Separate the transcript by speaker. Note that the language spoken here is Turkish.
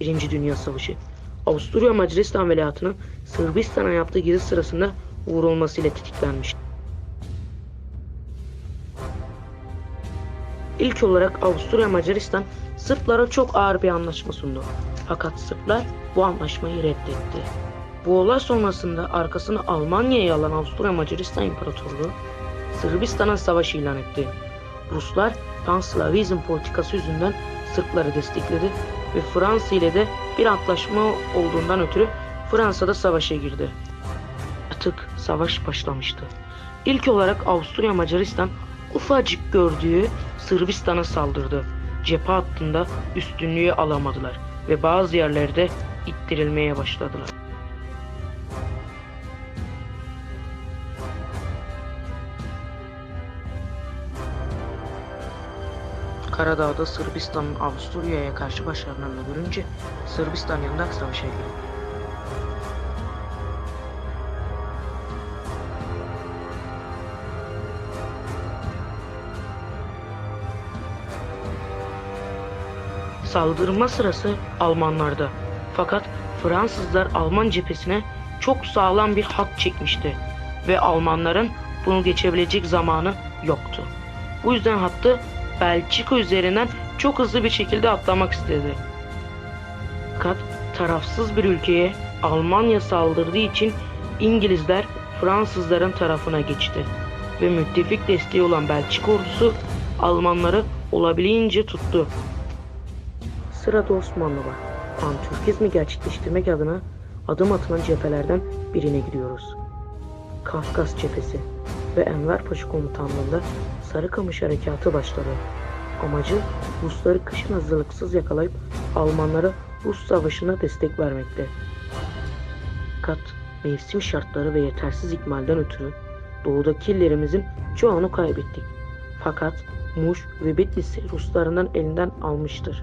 Speaker 1: Birinci Dünya Savaşı. Avusturya Macaristan veliahtının Sırbistan'a yaptığı gezi sırasında vurulmasıyla tetiklenmiş. İlk olarak Avusturya Macaristan Sırplara çok ağır bir anlaşma sundu. Fakat Sırplar bu anlaşmayı reddetti. Bu olay sonrasında arkasını Almanya'ya alan Avusturya Macaristan İmparatorluğu Sırbistan'a savaş ilan etti. Ruslar Panslavizm politikası yüzünden Sırpları destekledi ve Fransa ile de bir antlaşma olduğundan ötürü Fransa'da savaşa girdi. Artık savaş başlamıştı. İlk olarak Avusturya Macaristan ufacık gördüğü Sırbistan'a saldırdı. Cephe hattında üstünlüğü alamadılar ve bazı yerlerde ittirilmeye başladılar. Karadağ'da Sırbistan'ın Avusturya'ya karşı başarılarını görünce Sırbistan yanında savaşa girdi. Saldırma sırası Almanlarda. Fakat Fransızlar Alman cephesine çok sağlam bir hat çekmişti ve Almanların bunu geçebilecek zamanı yoktu. Bu yüzden hattı Belçika üzerinden çok hızlı bir şekilde atlamak istedi. Fakat tarafsız bir ülkeye Almanya saldırdığı için İngilizler Fransızların tarafına geçti ve müttefik desteği olan Belçika ordusu Almanları olabildiğince tuttu. Sırada Osmanlı var. Antürkizmi gerçekleştirmek adına adım atılan cephelerden birine gidiyoruz. Kafkas cephesi ve Enver Paşa komutanlığında Sarıkamış Harekatı başladı. Amacı Rusları kışın hazırlıksız yakalayıp Almanlara Rus savaşına destek vermekti. Fakat mevsim şartları ve yetersiz ikmalden ötürü doğudaki illerimizin çoğunu kaybettik. Fakat Muş ve Bitlis'i Ruslarından elinden almıştır.